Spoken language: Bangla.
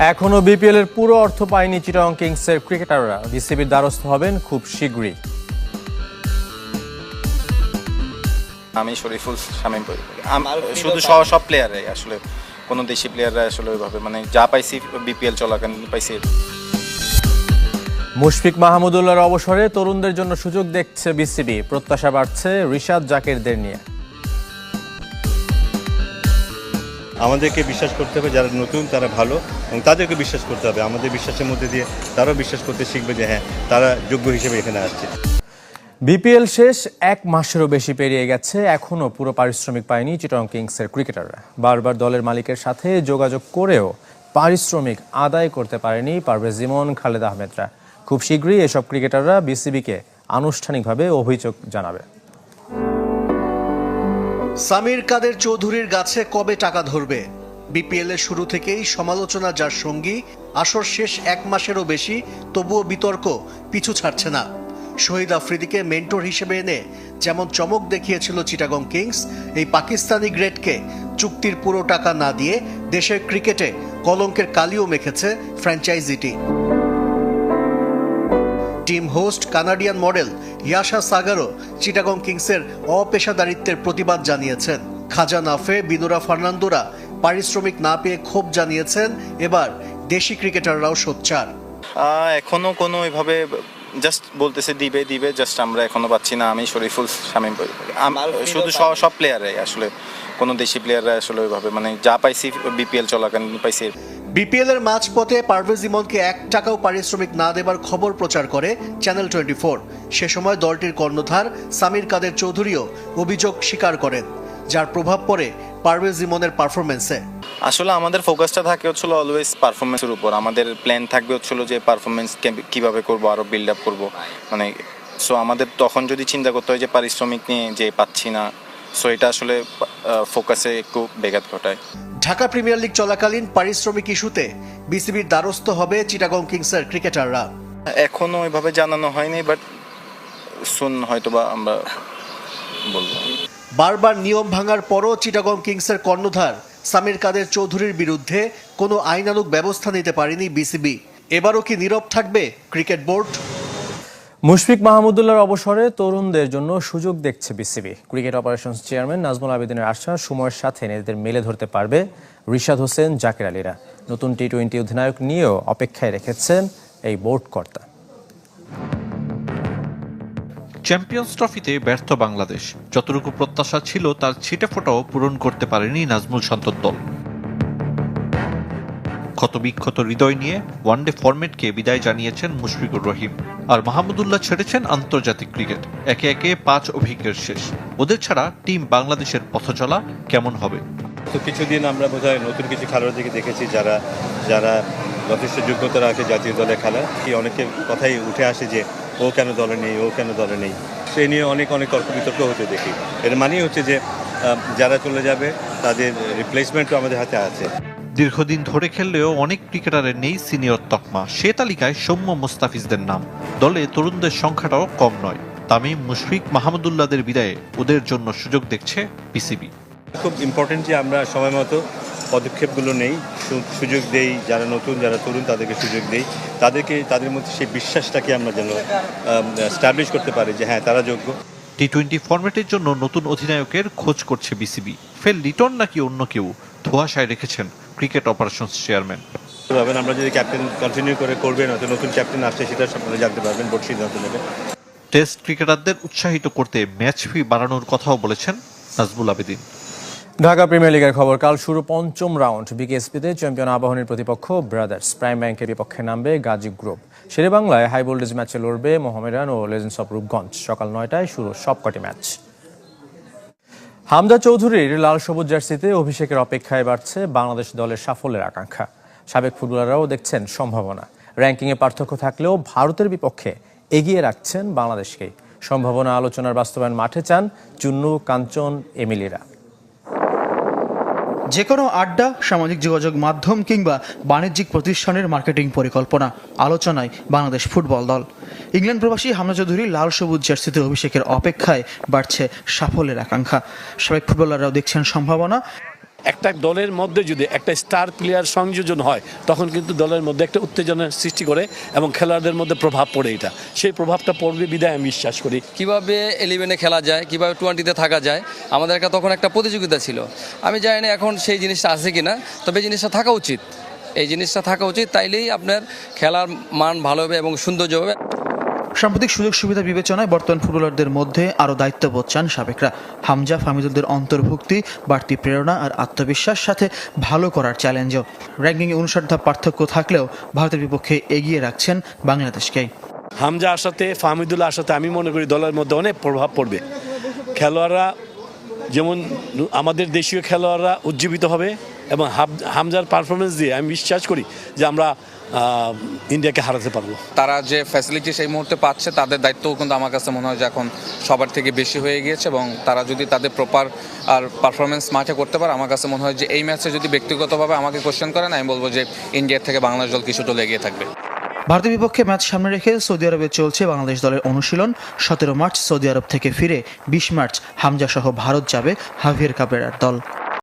এখনও বিপিএল এর পুরো অর্থ পায়নি চিটাগং কিংসের ক্রিকেটাররা। বিসিবির দ্বারস্থ হবেন খুব শীঘ্রই। আমি শরীফুল শামীম আমার শুধু সব সব প্লেয়াররাই আসলে কোনো দেশি প্লেয়াররা আসলে ওইভাবে মানে যা পাইছি বিপিএল চলাকালীন পাইছি। মুশফিক মাহমুদুল্লাহর অবসরে তরুণদের জন্য সুযোগ দেখছে বিসিবি। প্রত্যাশা বাড়ছে রিশাদ জাকিরদের নিয়ে। আমাদেরকে বিশ্বাস করতে হবে যারা নতুন, তারা ভালো, এবং তাদেরকে বিশ্বাস করতে হবে। আমাদের বিশ্বাসের মধ্যে দিয়ে তারাও বিশ্বাস করতে শিখবে যে হ্যাঁ তারা যোগ্য হিসেবে এখানে আসছে। বিপিএল শেষ এক মাসেরও বেশি পেরিয়ে গেছে। এখনও পুরো পারিশ্রমিক পায়নি চিটাগং কিংসের ক্রিকেটাররা। বারবার দলের মালিকের সাথে যোগাযোগ করেও পারিশ্রমিক আদায় করতে পারেনি পারভেজ ইমন খালেদ আহমেদরা। খুব শীঘ্রই এসব ক্রিকেটাররা বিসিবিকে আনুষ্ঠানিকভাবে অভিযোগ জানাবে। সামির কাদের চৌধুরীর গাছে কবে টাকা ধরবে? বিপিএল এর শুরু থেকেই সমালোচনা যার সঙ্গী, আসর শেষ এক মাসেরও বেশি, তবুও বিতর্ক, পিছু ছাড়ছে না। শহীদ আফ্রিদিকে মেন্টর হিসেবে এনে যেমন চমক দেখিয়েছিল চিটাগং কিংস, এই পাকিস্তানি গ্রেটকে চুক্তির পুরো টাকা না দিয়ে দেশের ক্রিকেটে কলঙ্কের কালিও মেখেছে ফ্র্যাঞ্চাইজিটি team. Host, Canadian model Yasha সাগারও Chittagong কিংসের অপেশাদারিত্বের প্রতিবাদ জানিয়েছেন। খাজা নাফে বিনোরা ফার্নান্দোরা পারিশ্রমিক না পেয়ে ক্ষোভ জানিয়েছেন। এবার দেশি ক্রিকেটাররাও সোচ্চার। আহ, এখনও কোনো এভাবে জাস্ট বলতেছে দিবে দিবে জাস্ট আমরা এখনও পাচ্ছি না। আমি শরীফুল শামীম আমার শুধু সব প্লেয়ারে আসলে। কোনো দেশি প্লেয়াররা আসলে ওইভাবে মানে যা পাইছি বিপিএল চলাকালীন পাইছি। বিপিএল এর মাঝপথে পারভেজ ইমনকে এক টাকাও পারিশ্রমিক না দেবার খবর প্রচার করে চ্যানেল টোয়েন্টি ফোর সে সময় দলটির কর্ণধার সামির কাদের চৌধুরীও অভিযোগ স্বীকার করেন যার প্রভাব পড়ে পারভেজ ইমনের পারফরমেন্সে আসলে আমাদের ফোকাসটা থাকে হচ্ছিল অলওয়েজ পারফরমেন্সের উপর। আমাদের প্ল্যান থাকবে হচ্ছিল যে পারফরমেন্স কীভাবে করব আরও বিল্ড আপ করব। মানে সো আমাদের তখন যদি চিন্তা করতে হয় যে পারিশ্রমিক নিয়ে যে পাচ্ছি না সো এটা আসলে ফোকাসে একটু বেঘাত ঘটায়। ঢাকা প্রিমিয়ার লিগ চলাকালীন পারিশ্রমিক ইস্যুতে বিসিবির দ্বারস্থ হবে চিটাগং কিংসের ক্রিকেটাররা। এখনও এভাবে জানানো হয়নি বাট শুন হয়তোবা আমরা বলব। বারবার নিয়ম ভাঙার পরও চিটাগং কিংসের কর্ণধার সামির কাদের চৌধুরীর বিরুদ্ধে কোনো আইনানুগ ব্যবস্থা নিতে পারেনি বিসিবি। এবারও কি নীরব থাকবে ক্রিকেট বোর্ড? মুশফিক মাহমুদুল্লাহর অবসরে তরুণদের জন্য সুযোগ দেখছে BCB. Cricket operations chairman Nazmul আবেদিনের আশা সময়ের সাথে নিজেদের মেলে ধরতে পারবে রিশাদ হোসেন, জাকির আলীরা। নতুন টি টোয়েন্টি অধিনায়ক নিয়েও অপেক্ষায় রেখেছেন এই বোর্ড কর্তা। চ্যাম্পিয়ন্স ট্রফিতে ব্যর্থ বাংলাদেশ। যতটুকু প্রত্যাশা ছিল, তার ছিটে ফোটাও পূরণ করতে পারেনি নাজমুল শান্তর দল। ক্ষতবিক্ষত হৃদয় নিয়ে ওয়ানডে ফরম্যাটকে বিদায় জানিয়েছেন মুশফিকুর রহিম। আর মাহমুদুল্লাহ ছেড়েছেন আন্তর্জাতিক ক্রিকেট। একে একে পাঁচ অভিজ্ঞের শেষ। ওদের ছাড়া টিম বাংলাদেশের পথচলা কেমন হবে? তো কিছুদিন আমরা বোধহয় নতুন কিছু খেলোয়াড় খেলোয়াড়দেরকে দেখেছি যারা যারা যথেষ্ট যোগ্যতা রাখে জাতীয় দলে খেলা কি অনেকের কথাই উঠে আসে যে, ও কেন দলে নেই, ও কেন দলে নেই? সেই নিয়ে অনেক অনেক তর্ক বিতর্ক হতে দেখি। এর মানেই হচ্ছে যে যারা চলে যাবে, তাদের রিপ্লেসমেন্টও আমাদের হাতে আছে। দীর্ঘদিন ধরে খেললেও অনেক ক্রিকেটারের নেই সিনিয়র তকমা। সে তালিকায় সৌম্য মুস্তাফিজদের নাম। দলে তরুণদের সংখ্যাটাও কম নয়। তামিম মুশফিক মাহমুদুল্লাহদের বিদায়ে ওদের জন্য সুযোগ দেখছে পিসিবি। খুব ইম্পর্টেন্ট যে আমরা সময় মতো পদক্ষেপগুলো নেই সুযোগ দেই যারা নতুন যারা তরুণ তাদেরকে সুযোগ দেই। তাদেরকে তাদের মধ্যে সেই বিশ্বাসটাকে আমরা যেন স্ট্যাবলিশ করতে পারি যে হ্যাঁ তারা যোগ্য। টি টোয়েন্টি ফরম্যাটের জন্য নতুন অধিনায়কের খোঁজ করছে বিসিবি। ফের লিটন নাকি অন্য কেউ? ধোয়াশায় রেখেছেন ক্রিকেট অপারেশনস চেয়ারম্যান। ভাবেন আমরা যদি ক্যাপ্টেন কন্টিনিউ করে করবেন হয়তো নতুন ক্যাপ্টেন আসছে সেটা আপনারা জানতে পারবেন বোর্ড সিদ্ধান্ত নেবে। টেস্ট ক্রিকেটারদের উৎসাহিত করতে ম্যাচ ফি বাড়ানোর কথাও বলেছেন নাজবুল আবেদিন। ঢাকা প্রিমিয়ার লিগের খবর কাল শুরু পঞ্চম রাউন্ড বিকেএসপিতে চ্যাম্পিয়ন আবাহনীর প্রতিপক্ষ ব্রাদার্স। প্রাইম ব্যাংকের বিপক্ষে নামবে গাজী গ্রুপ। শেরে বাংলায় হাই ভোল্টেজ ম্যাচে লড়বে মোহামেডান ও লেজেন্ডস অফ রূপগঞ্জ সকাল নয়টায় শুরু সবকটি ম্যাচ। হামদা চৌধুরীর লাল সবুজ জার্সিতে অভিষেকের অপেক্ষায় বাড়ছে বাংলাদেশ দলের সাফল্যের আকাঙ্ক্ষা। সাবেক ফুটবলাররাও দেখছেন সম্ভাবনা। র্যাঙ্কিংয়ে পার্থক্য থাকলেও ভারতের বিপক্ষে এগিয়ে রাখছেন বাংলাদেশকেই। সম্ভাবনা আলোচনার বাস্তবায়ন মাঠে চান চুন্নু, কাঞ্চন, এমিলিরা। যে কোনো আড্ডা, সামাজিক যোগাযোগ মাধ্যম কিংবা বাণিজ্যিক প্রতিষ্ঠানের মার্কেটিং পরিকল্পনা, আলোচনায় বাংলাদেশ ফুটবল দল। ইংল্যান্ড প্রবাসী হামনা চৌধুরী লাল সবুজ জার্সিতে অভিষেকের অপেক্ষায় বাড়ছে সাফল্যের আকাঙ্ক্ষা। সাবেক ফুটবলাররাও দেখছেন সম্ভাবনা। একটা দলের মধ্যে যদি একটা স্টার প্লেয়ার সংযোজন হয় তখন কিন্তু দলের মধ্যে একটা উত্তেজনার সৃষ্টি করে এবং খেলোয়াড়দের মধ্যে প্রভাব পড়ে এটা। সেই প্রভাবটা পড়বে বিদায় আমি বিশ্বাস করি। কীভাবে ইলেভেনে খেলা যায় কীভাবে টোয়েন্টিতে থাকা যায় আমাদের একটা তখন একটা প্রতিযোগিতা ছিল। আমি জানি না এখন সেই জিনিসটা আছে কিনা তবে এই জিনিসটা থাকা উচিত। এই জিনিসটা থাকা উচিত তাইলেই আপনার খেলার মান ভালো হবে এবং সৌন্দর্য হবে। সাম্প্রতিক সুযোগ সুবিধা বিবেচনায় বর্তমান ফুটবলারদের মধ্যে আরও দায়িত্ববোধ চান সাবেকরা। হামজা ফামিদুলদের অন্তর্ভুক্তি, বাড়তি প্রেরণা আর আত্মবিশ্বাস সাথে ভালো করার চ্যালেঞ্জও। র্যাঙ্কিংয়ে উনষাট ধাপ পার্থক্য থাকলেও ভারতের বিপক্ষে এগিয়ে রাখছেন বাংলাদেশকেই হামজা আসাতে ফাহমিদুল্লাহ আসাতে আমি মনে করি দলের মধ্যে অনেক প্রভাব পড়বে। খেলোয়াড়রা যেমন আমাদের দেশীয় খেলোয়াড়রা উজ্জীবিত হবে এবং হাম- হামজার পারফরমেন্স দিয়ে আমি বিশ্বাস করি যে আমরা ইন্ডিয়াকে হারাতে পারব। তারা যে ফ্যাসিলিটি সেই মুহূর্তে পাচ্ছে তাদের দায়িত্বও কিন্তু আমার কাছে মনে হয় যে এখন সবার থেকে বেশি হয়ে গিয়েছে এবং তারা যদি তাদের প্রপার আর পারফরমেন্স মাঠে করতে পারে আমার কাছে মনে হয় যে এই ম্যাচে যদি ব্যক্তিগতভাবে আমাকে কোশ্চেন করেন আমি বলব যে ইন্ডিয়ার থেকে বাংলাদেশ দল কিছুটা লেগে থাকবে। ভারতের বিপক্ষে ম্যাচ সামনে রেখে সৌদি আরবে চলছে বাংলাদেশ দলের অনুশীলন। সতেরো মার্চ সৌদি আরব থেকে ফিরে বিশ মার্চ হামজা সহ ভারত যাবে হাভিয়ার কাবরেরার দল।